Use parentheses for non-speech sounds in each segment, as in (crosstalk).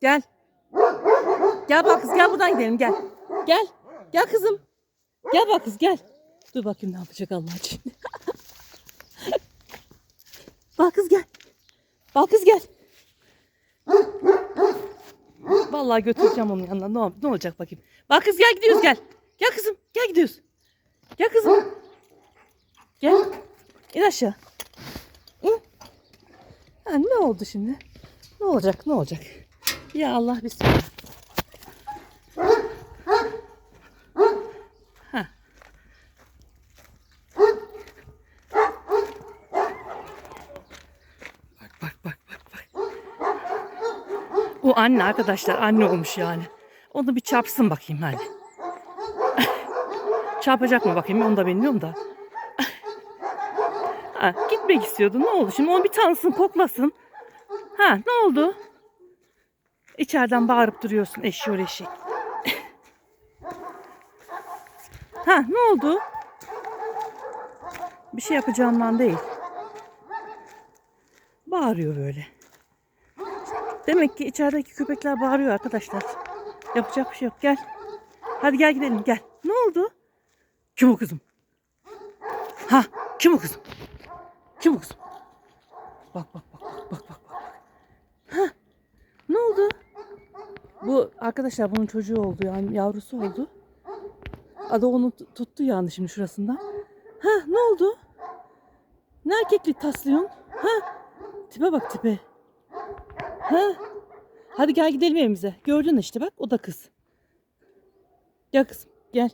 Gel. Gel bak kız gel buradan gidelim gel. Gel. Gel kızım. Gel bak kız gel. Dur bakayım ne yapacak Allah için. (laughs) bak kız gel. Bak kız gel. Vallahi götüreceğim onun yanına. Ne, ne olacak bakayım. Bak kız gel gidiyoruz gel. Gel kızım gel gidiyoruz. Gel kızım. Gel. İn aşağı. İn. Ha, ne oldu şimdi? Ne olacak ne olacak? Ya Allah bismillah. Bak bak bak bak bak. O anne arkadaşlar anne olmuş yani. Onu bir çarpsın bakayım hadi. (laughs) Çarpacak mı bakayım onu da bilmiyorum da. (laughs) Ha, gitmek istiyordu. Ne oldu şimdi? Onu bir tanısın, koklasın. Ha, ne oldu? İçeriden bağırıp duruyorsun eşiyor eşek. (laughs) ha, ne oldu? Bir şey yapacağımdan değil. Bağırıyor böyle. Demek ki içerideki köpekler bağırıyor arkadaşlar. Yapacak bir şey yok. Gel. Hadi gel gidelim gel. Ne oldu? Kim o kızım? Ha, kim o kızım? Kim o kızım? Bak bak bak bak bak bak bak. Ha, ne oldu? Bu arkadaşlar bunun çocuğu oldu yani yavrusu oldu. Adı onu tuttu yani şimdi şurasından. Ha ne oldu? Ne erkeklik taslıyorsun? Ha? Tipe bak tipe. Ha? Hadi gel gidelim evimize. Gördün işte bak o da kız. Gel kızım gel.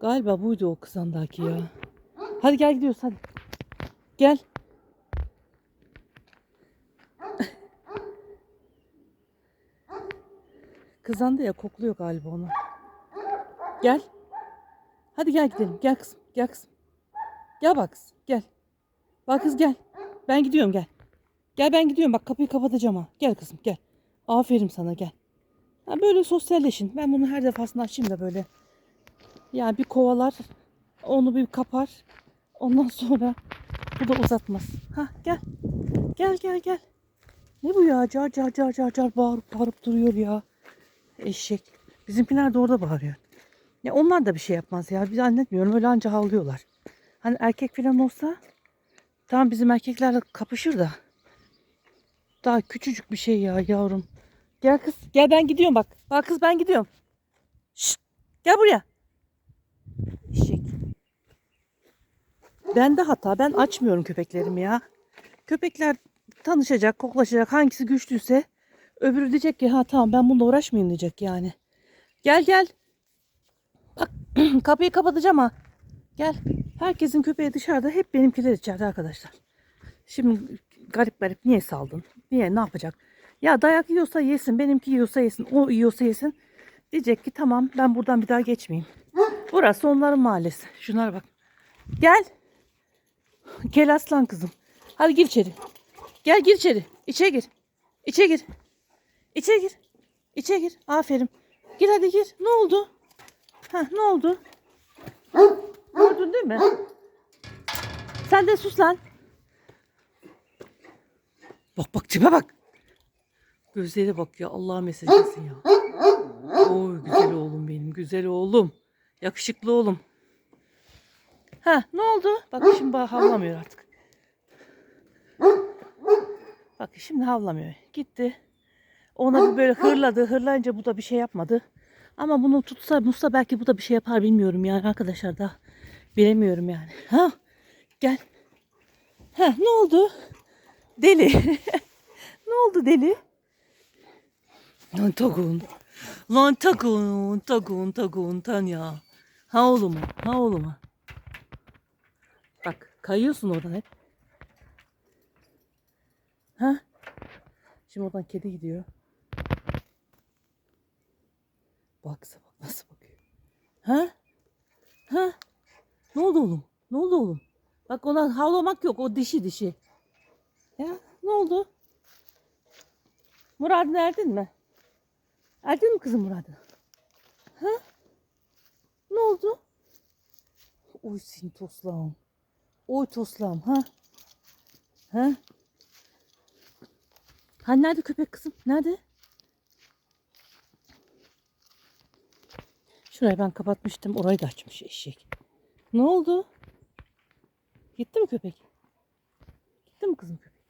Galiba buydu o kızandaki ya. Hadi gel gidiyoruz hadi. Gel. Kızandı ya kokluyor galiba onu. Gel. Hadi gel gidelim. Gel kızım. Gel kızım. Gel bak kız. Gel. Bak kız gel. Ben gidiyorum gel. Gel ben gidiyorum bak kapıyı kapatacağım ha. Gel kızım gel. Aferin sana gel. Ha, böyle sosyalleşin. Ben bunu her defasında açayım da böyle. Yani bir kovalar. Onu bir kapar. Ondan (laughs) sonra bu da uzatmaz. Ha gel. Gel gel gel. Ne bu ya? Car car car car car bağırıp bağırıp duruyor ya. Eşek. Bizimkiler de orada bağırıyor. Ya onlar da bir şey yapmaz ya. Biz zannetmiyorum. Öyle anca havlıyorlar. Hani erkek falan olsa tamam bizim erkeklerle kapışır da. Daha küçücük bir şey ya yavrum. Gel kız. Gel ben gidiyorum bak. Bak kız ben gidiyorum. Şşt. Gel buraya. Eşek. Ben de hata. Ben açmıyorum köpeklerimi ya. Köpekler tanışacak, koklaşacak. Hangisi güçlüyse öbürü diyecek ki ha tamam ben bununla uğraşmayayım diyecek yani. Gel gel. Bak (clears throat) kapıyı kapatacağım ha. Gel. Herkesin köpeği dışarıda. Hep benimkiler içeride arkadaşlar. Şimdi garip garip niye saldın? Niye ne yapacak? Ya dayak yiyorsa yesin. Benimki yiyorsa yesin. O yiyorsa yesin. Diyecek ki tamam ben buradan bir daha geçmeyeyim. Burası onların mahallesi. Şunlara bak. Gel. Gel aslan kızım. Hadi gir içeri. Gel gir içeri. İçeri gir. İçeri gir. İçeri gir. İçeri gir. Aferin. Gir hadi gir. Ne oldu? Ha ne oldu? Gördün değil mi? Sen de sus lan. Bak bak tipe bak. Gözlere bak ya Allah mesajısın ya. Oy güzel oğlum benim güzel oğlum. Yakışıklı oğlum. Ha ne oldu? Bak şimdi havlamıyor artık. Bak şimdi havlamıyor. Gitti. Ona bir böyle hırladı. Hırlayınca bu da bir şey yapmadı. Ama bunu tutsa Musa belki bu da bir şey yapar bilmiyorum yani arkadaşlar da. Bilemiyorum yani. Ha? Gel. Ha ne oldu? Deli. (laughs) ne oldu deli? Lan tagun. Lan tagun, tagun, tagun, Tanya. Ha oğlum, ha oğlum. Bak kayıyorsun oradan hep. Ha? Şimdi oradan kedi gidiyor. Baksa bak nasıl bakıyor. Ha? Ha? Ne oldu oğlum? Ne oldu oğlum? Bak ona havlamak yok. O dişi dişi. Ya ne oldu? Murad'ın erdin mi? Erdin mi kızım Murad'ın? Ha? Ne oldu? Oy senin toslağım. Oy toslağım ha? Ha? Hani nerede köpek kızım? Nerede? Şurayı ben kapatmıştım. Orayı da açmış eşek. Ne oldu? Gitti mi köpek? Gitti mi kızım köpek?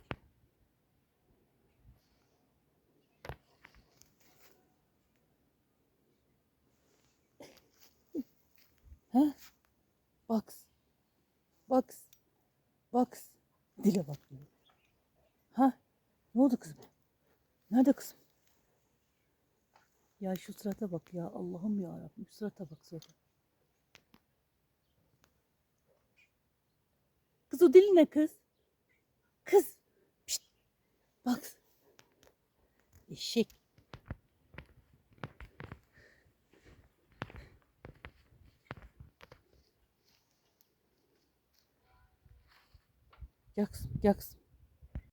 Ha? Box. Box. Box. Dile bak. Ha? Ne oldu kızım? Nerede kızım? Ya şu surata bak ya. Allah'ım ya Rabbim. Surata bak surata. Kız o dili ne kız? Kız. Pişt. Bak. Eşek. Gel kızım.